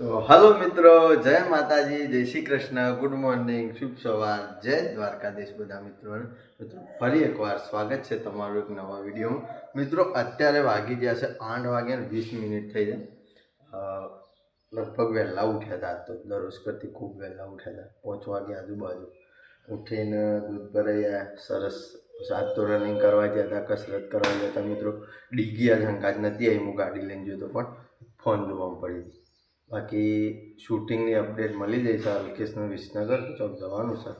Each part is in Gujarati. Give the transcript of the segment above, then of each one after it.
તો હલો મિત્રો, જય માતાજી, જય શ્રી કૃષ્ણ, ગુડ મોર્નિંગ, શુભ સવાર, જય દ્વારકાધીશ બધા મિત્રોને મિત્રો, ફરી એકવાર સ્વાગત છે તમારું એક નવા વિડીયોમાં. મિત્રો, અત્યારે વાગી ગયા છે આઠ વાગ્યા વીસ મિનિટ થઈ જાય લગભગ વહેલા ઉઠ્યા હતા, તો દરરોજ કરતી ખૂબ વહેલા ઉઠ્યા હતા. પાંચ વાગે આજુબાજુ ઉઠીને દૂધ ભરાયા, સરસ સાત તો રનિંગ કરવા ગયા હતા, કસરત કરવા ગયા હતા મિત્રો. ડીગી આ ઝંકાજ નથી આવી હું ગાડી લઈને ગયો તો પણ ફોન જોવામાં પડી હતી. બાકી શૂટિંગની અપડેટ મળી જાય છે અલ્કેશનું વિસનગર ચોક જવાનું છે.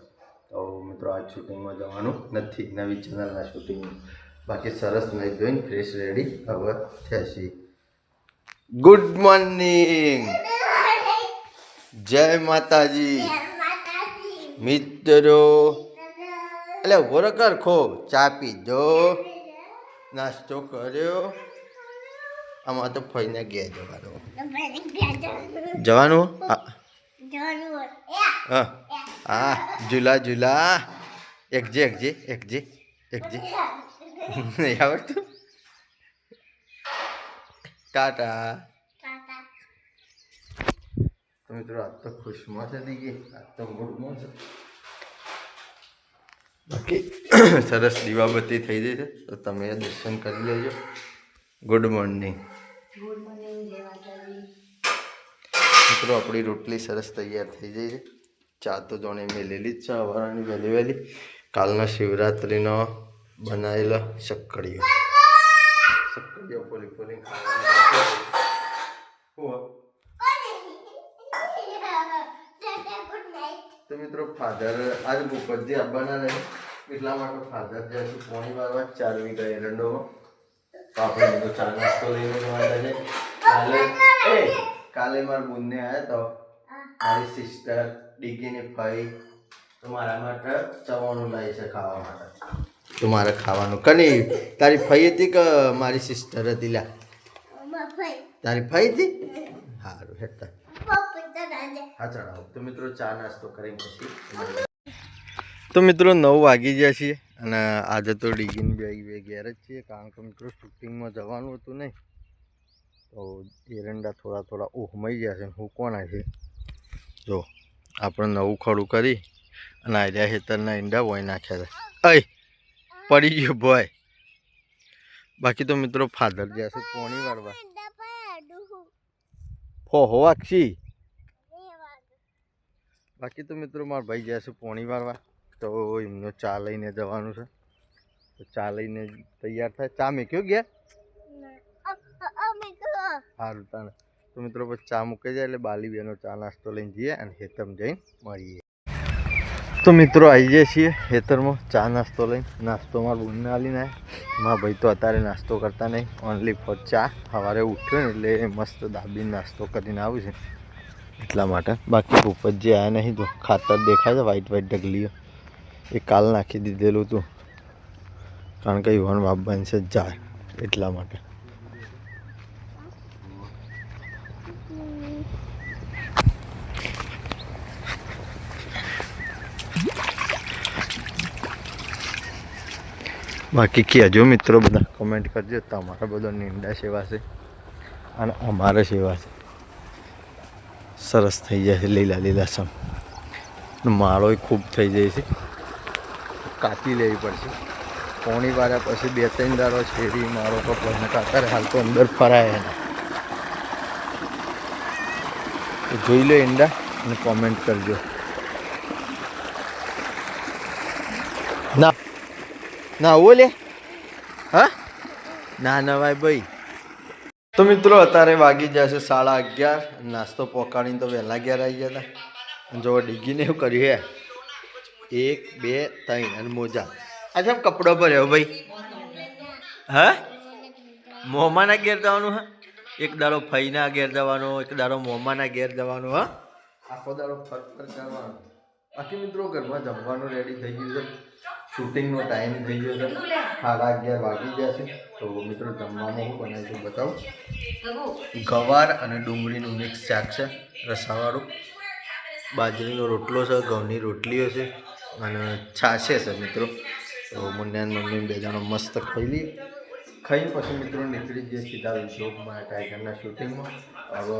તો મિત્રો, આજ શૂટિંગમાં જવાનું નથી, નવી ચેનલના શૂટિંગમાં. બાકી સરસ નહીં જોઈને ફ્રેશ રેડી હવે છીએ ગુડ મોર્નિંગ જય માતાજી. મિત્રો. એટલે ઊભો રે કર ખો ચા પીધો નાસ્તો કર્યો. આમાં તો ફઈને ગયા જવાનું. જવાનું? હા. હા ઝૂલા ઝૂલા એકજે એકજે એકજે એકજે. નહીં આવડતું? ટાટા. તો મિત્રો આજ તો ખુશમાં છે દીદી આજ તો મૂડમાં છે બાકી સરસ દીવાબત્તી થઈ ગઈ છે. તો તમે દર્શન કરી લેજો. ગુડ મોર્નિંગ મિત્રો આપણી રોટલી સરસ તૈયાર થઈ જઈ છે. ચા તો જોણે મેલેલી જ છે સવારની વહેલી વહેલી. કાલના શિવરાત્રિનો બનાવેલો શક્કડીઓ. શક્કડીઓ ફોલી ફોલી તો મિત્રો ફાધર આજ મુખર્જી આવવાના રહે. એટલા માટે ફાધર જે પોણી વારવા ચાર ગયા એરંડોમાં તો આપણે બધો ચા નાસ્તો લઈને જવા છે. કાલે એ કાલે મારા બુનને આવ્યા તો. મારી સિસ્ટર ડીગીની ભાઈ. તો મારા માટે ચવાણું લાવી છે ખાવા માટે. તો મારે ખાવાનું. કની તારી ફઈ હતી કે મારી સિસ્ટર હતી? લા તારી ફઈ હતી? સારું હેઠા હા ચડાવો. તો મિત્રો ચા નાસ્તો કરીને પછી તો મિત્રો નવ વાગી ગયા છીએ અને આજે તો ડીગીન બે બે ઘેર જ છીએ, કારણ કે મિત્રો શૂટિંગમાં જવાનું હતું નહીં. તો એરંડા થોડા થોડા ઉહમાઈ ગયા છે હું કોણ છે? જો, આપણે નવું ખડું કરી અને આર્યા હેતરના ઈંડા વોઈ નાખ્યા છે. અય, પડી ગયો ભોય. બાકી તો મિત્રો ફાધર જ્યાં છે પોણી વાળવા. ફોહો વાગશી બાકી તો મિત્રો મારા ભાઈ જ્યાં છે પોણી વાળવા. તો એમનો ચા લઈને જવાનું છે. તો ચા લઈને તૈયાર થાય. ચા મેક્યો ગયા સારું તાને તો મિત્રો પછી ચા મૂકી જાય એટલે બાલી બેનો ચા નાસ્તો લઈને જઈએ અને હેતમ જઈને મળીએ. તો મિત્રો આવી જઈએ છીએ હેતરમાં ચા નાસ્તો લઈને. નાસ્તો મારા બુનને આલીને આવ્યા મારા ભાઈ તો અત્યારે નાસ્તો કરતા નહીં. ઓનલી ફોર ચા. સવારે ઉઠ્યો ને એટલે મસ્ત દાબીને નાસ્તો કરીને આવું છે. એટલા માટે. બાકી ભૂપતજી આવ્યા નહીં તો ખાતર દેખાય છે વ્હાઈટ વ્હાઈટ ઢગલીઓ. એ કાલ નાખી દીધેલું હતું કારણ કે યુવાન બાપ બનશે જાય એટલા માટે. બાકી કહેજો મિત્રો બધા કમેન્ટ કરજો. તમારા બધો નિંદા સેવા છે. અને અમારે સેવા છે. સરસ થઈ જાય છે, લીલા લીલા સમ. માળો ખૂબ થઈ જાય છે. કાપી લેવી પડશે. પોણી વાળા પછી બે ત્રણ દાડો શેરી તો પણ કાતર હાલ તો અંદર ફરાય એને. જોઈ લો ઈંડા અને કોમેન્ટ કરજો. ના. ના, આવો લે. હા? ના નવાય ભાઈ તો મિત્રો, અત્યારે વાગી જશે સાડા અગિયાર. નાસ્તો પોકાડીને તો વહેલા અગિયાર આવી ગયા હતા. જો ડીગીને એવું કર્યું હે. એક બે ત્રણ અને મોજા. આ જેમ કપડો ભર્યો ભાઈ? હે? મોમાના ઘેર જવાનું હા? એક દાડો ફઈના ઘેર જવાનો એક દાડો મોમાના ઘેર જવાનું હા? આખો દાડો ફર ફર કરવાનો. બાકી મિત્રો ઘરમાં જમવાનું રેડી થઈ ગયું છે. શૂટિંગનો ટાઈમ થઈ ગયો છે. સાડા અગિયાર વાગી ગયા છે. તો મિત્રો જમવામાં હું બનાવીશું બતાવું. ગવાર અને ડુંગળીનું મિક્સ શાક છે રસાવાળું. બાજરીનો રોટલો છે ઘઉંની રોટલીઓ છે. અને છાશે છે મિત્રો. તો મુન્યાન મમ્મી બે જણો મસ્ત ખાઈ લઈએ ખાઈને પછી મિત્રો નીકળી જઈએ સીધા જોબમાં ટાઈગરના શૂટિંગમાં. હવે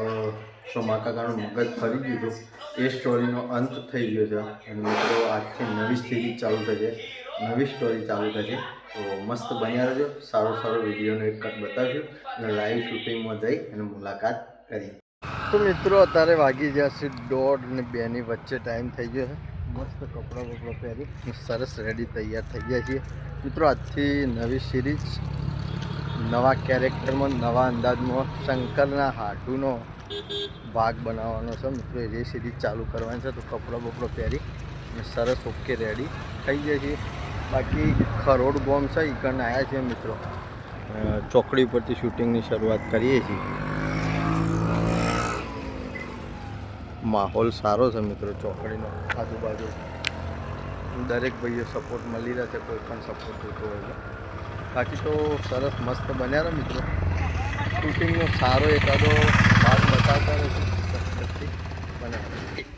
સોમા કાકાનું મગજ ફરી દીધું એ સ્ટોરીનો અંત થઈ ગયો છે. અને મિત્રો આજથી નવી સ્થિતિ ચાલુ થશે નવી સ્ટોરી ચાલુ થશે તો મસ્ત બન્યા રહેજો. સારો સારો વિડીયોનો એક કટ બતાવજો. અને લાઈવ શૂટિંગમાં જઈ અને મુલાકાત કરી. તો મિત્રો અત્યારે વાગી જશે દોઢ ને બેની વચ્ચે ટાઈમ થઈ ગયો છે. મસ્ત કપડાં બપડા પહેરી સરસ રેડી તૈયાર થઈ ગયા છીએ. મિત્રો, આજથી નવી સિરીઝ નવા કેરેક્ટરમાં નવા અંદાજમાં શંકરના હાટુનો ભાગ બનાવવાનો છે. મિત્રો, એ સિરીઝ ચાલુ કરવાની છે, તો કપડાં બપડો પહેરી અને સરસ ઓકે રેડી થઈ ગયા છે બાકી ખરોડ બોમ્બ છે એ આવ્યા છે મિત્રો. ચોકડી પરથી શૂટિંગની શરૂઆત કરીએ છીએ. માહોલ સારો છે મિત્રો ચોકડીનો, આજુબાજુ. દરેક ભાઈઓ સપોર્ટ મળી રહ્યા છે, કોઈ પણ સપોર્ટ જોતો હોય બાકી તો સરસ મસ્ત બન્યા રહે મિત્રો. શૂટિંગનો સારો એકાદો ભાગ બતાવતા નથી બને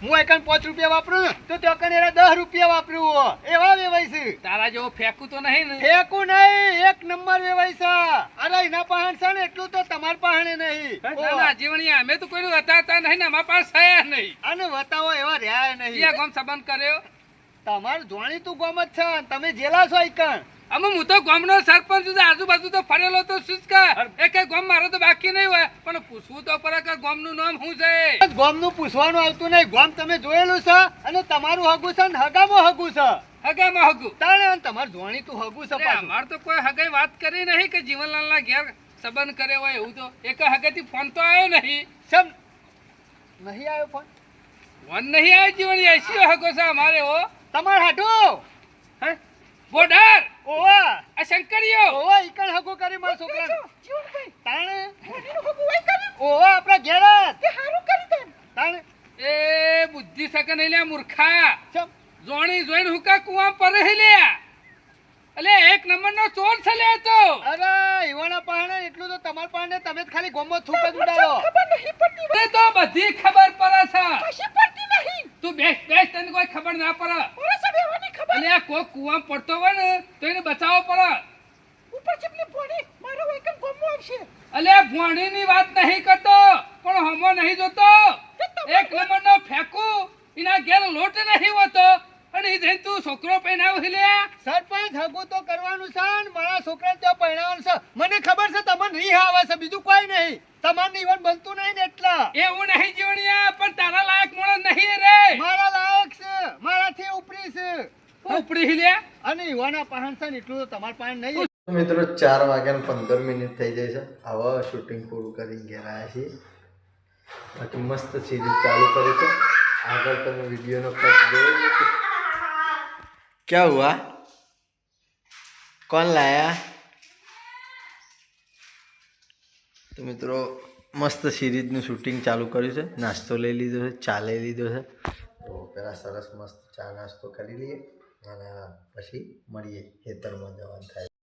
હું એકન પાંચ રૂપિયા વાપરું તો તો કને દસ રૂપિયા વાપરું. એવા વેવાય છે. તારા જેવો ફેંકું તો નહીં ને. ફેંકું નહીં એક નંબર વેવાય છે. અરે એના પાહણ છે ને એટલું તો તમાર પાહણે નહીં. ના, જીવણિયા અમે તો કોઈનું વતાતા નહીં ને અમારા પાસે છે નહીં. અને વતાવો એવા રહ્યા નહીં. નહીં ગામ સંબંધ કર્યો? તમારું જોણી તું ગમ જ છે તમે જેલા છો એકન અમે હું તો ગામનો સરપંચ છું આજુબાજુ તો ફરેલો તો શું જ એક ગામ મારો તો બાકી નહીં હોય. પણ પૂછવું તો પડે કે ગામનું નામ શું છે? ગામનું પૂછવાનું આવતું નહીં. ગોમ તમે જોયેલું છે અને તમારું હગું છે ને હગામાં હગું છે. હગામાં હગું. તાણે અને તમારું જોણી તું હગું છે અમાર તો કોઈ હગાઈ વાત કરી નહીં કે જીવનલાલના ઘેર સંબંધ કરે હોય એવું તો. એક હગેથી ફોન તો આવ્યો નહીં. સમ નહીં આવ્યો ફોન? ફોન નહીં આવ્યો જીવન એસી હગો છે અમારે ઓ તમારે હાટું? હે? બોર્ડર ઓવા! આ શંકરિયો ઓવા ઈકણ હગું કરી મારા છોકરાને. તાણે? ઓવા આપણા ઘેર. દે. તાણે? એ બુદ્ધિ સકે નહીં લ્યા મૂર્ખા. જોણી જોઈન હુકા કુવા પર લ્યા. અલે એક નંબરનો ચોર છે લે તો. અરે ઈવાના પાહણે એટલું તો તમાર પાહણે તમે જ ખાલી ગોમો થૂક જ ઉડાડો. તે તો બધી ખબર પડે છે. તું બેસ બેસ તને કોઈ ખબર ના પડે. અલે આ કોઈ કુવામાં પડતો હોય ને તો એને બચાવવો પડે. અલે ભોણીની વાત નહીં કરતો પણ હમો નહીં જોતો. એક નંબરનો ફેંકું એના ઘેર લોટ નહીં હોતો. અને જઈને તું છોકરો પહેરાવ લે સરપંચ હગું તો કરવાનું છે ને મારા છોકરા ત્યાં પહેણાવાનું છે. મને ખબર છે તમને નહીં આવે છે બીજું કોઈ નહીં. તમારું ઈવન બનતું નહીં ને એટલા એવું નહીં જીવણિયા પણ તારા લાયક માણસ નહીં રે મારા લાયક છે મારાથી ઉપરી છે ઉપડી હિલ્યા અને ઈવાના છે ને એટલું તો તમાર પાસે નહીં મિત્રો, ચાર વાગ્યાને પંદર મિનિટ થઈ જાય છે. હવે શૂટિંગ પૂરું કરીને ઘેર આવ્યા છીએ. બાકી મસ્ત સિરીઝ ચાલુ કરી છે. આગળ તમે વિડીયોનો કટ જોયો ક્યાં હુઆ? કોણ લાયા? તો મિત્રો, મસ્ત સિરીઝનું શૂટિંગ ચાલુ કર્યું છે. નાસ્તો લઈ લીધો છે, ચા લઈ લીધો છે. તો પહેલાં સરસ મસ્ત ચા નાસ્તો કરી લઈએ. પછી મળીએ ખેતરમાં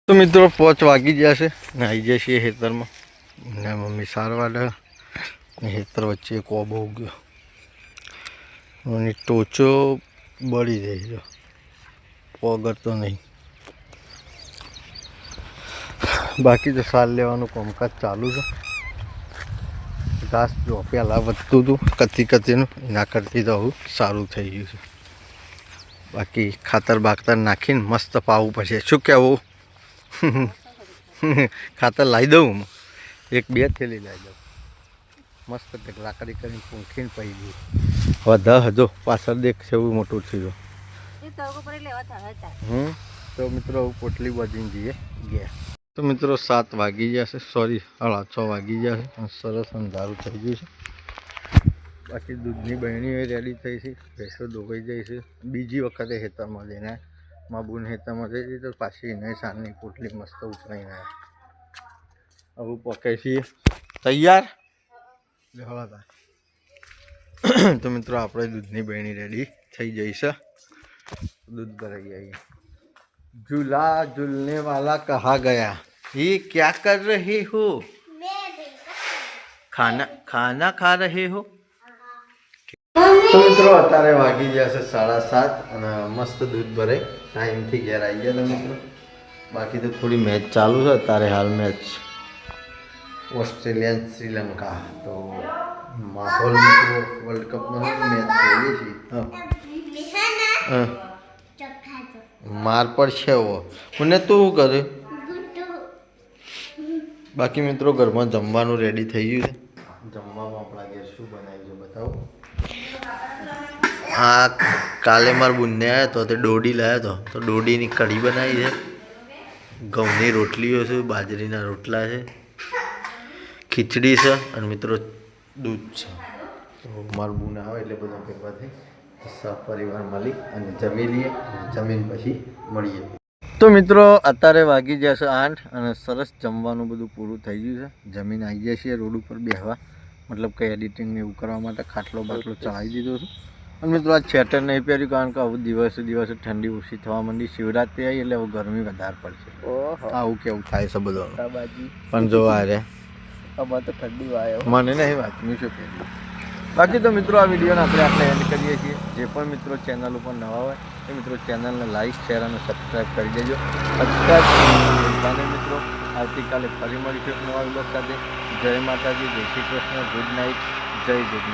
તો મિત્રો પોચ વાગી જશે ને આવી છીએ ખેતરમાં. ને મમ્મી સારવાડે ને ખેતર વચ્ચે કોબો ઉગ્યો અને ટોચો બળી જાય છે. પોગરતો નહીં. બાકી તો સાલ લેવાનું કામકાજ ચાલુ છે. ઘાસ જો પહેલાં વધતું હતું કતી કતીનું, એના કરતી તો સારું થઈ ગયું છે. બાકી ખાતર બાખતર નાખીને મસ્ત પાવું પડશે. શું કહેવું? ખાતર લાવી દઉં એક બે થેલી લાવી દઉં. મસ્ત લાકડી કરીને પૂંખીને પડી ગયું હવે દહ હજો પાછળ દેખ છે એવું મોટું થયું. હમ? તો મિત્રો પોટલી બાજીને જઈએ. ગયા. તો મિત્રો સાત વાગી ગયા છે. સોરી સાડા છ વાગી ગયા છે. સરસ અંધારું થઈ ગયું છે. બાકી દૂધની બહેણી રેડી થઈ છે ભેંસો દોવાઈ જાય છે બીજી વખતે ખેતરમાં જઈને મા બુન ખેતરમાં જઈ હતી તો પાછી એને સાંજની પોટલી મસ્ત ઉતરાઈને આવ્યા હવે પકે છીએ તૈયાર લેવા તા તો મિત્રો આપણે દૂધની બહેણી રેડી થઈ જઈ છે दूध भराई आई झूला झूलने वाला कहा गया ये क्या कर रहे हो खाना खाना खा रहे हो તો મિત્રો અત્યારે વાગી ગયા છે સાડા સાત અને મસ્ત દૂધ ભરે ટાઈમથી ઘેર આવી ગયા તમે મિત્રો. બાકી તો થોડી મેચ ચાલુ છે અત્યારે હાલ મેચ ઓસ્ટ્રેલિયા શ્રીલંકા. તો માહોલ મિત્રો વર્લ્ડ કપનો મેચ જોઈએ છીએ માર પર છે એવો મને તું શું કરે? બાકી મિત્રો ઘરમાં જમવાનું રેડી થઈ ગયું છે જમવામાં આપણા ઘેર શું બનાવ્યું છે બતાવો આ કાલે મારા બુનને આવ્યો હતો તે દોડી લાવ્યો હતો તો દોડીની કઢી બનાવી છે. ઘઉંની રોટલીઓ છે, બાજરીના રોટલા છે. ખીચડી છે અને મિત્રો દૂધ છે. તો મારું બુન આવે એટલે બધા ભેગા થઈ સપરિવાર મળી અને જમી લઈએ જમીન પછી મળીએ. તો મિત્રો અત્યારે વાગી જશે આઠ અને સરસ જમવાનું બધું પૂરું થઈ ગયું છે. જમીન આવી જાય છે રોડ ઉપર બેહવા. મતલબ કે એડિટિંગ એવું કરવા માટે ખાટલો બાટલો ચડાવી દીધો છે. અને મિત્રો આ સ્વેટર નહીં પહેર્યું કારણ કે હવે દિવસે દિવસે ઠંડી ઓછી થવા માંડી. શિવરાત્રી આવી એટલે હવે ગરમી વધારે પડશે. આવું કેવું થાય છે બધો પણ જો આ રે. તો ઠંડી વાયો મને નહીં વાત મેં શું કહ્યું? બાકી તો મિત્રો આ વિડીયોને આપણે આપણે એન્ડ કરીએ છીએ. જે પણ મિત્રો ચેનલ ઉપર નવા હોય એ મિત્રો ચેનલને લાઈક શેર અને સબસ્ક્રાઈબ કરી દેજો. સબસ્ક્રાઈબ મિત્રો. આવતીકાલે ફરી મળીશું નવા વીડિયો સાથે. જય માતાજી જય શ્રી કૃષ્ણ ગુડ નાઇટ જય ગુડ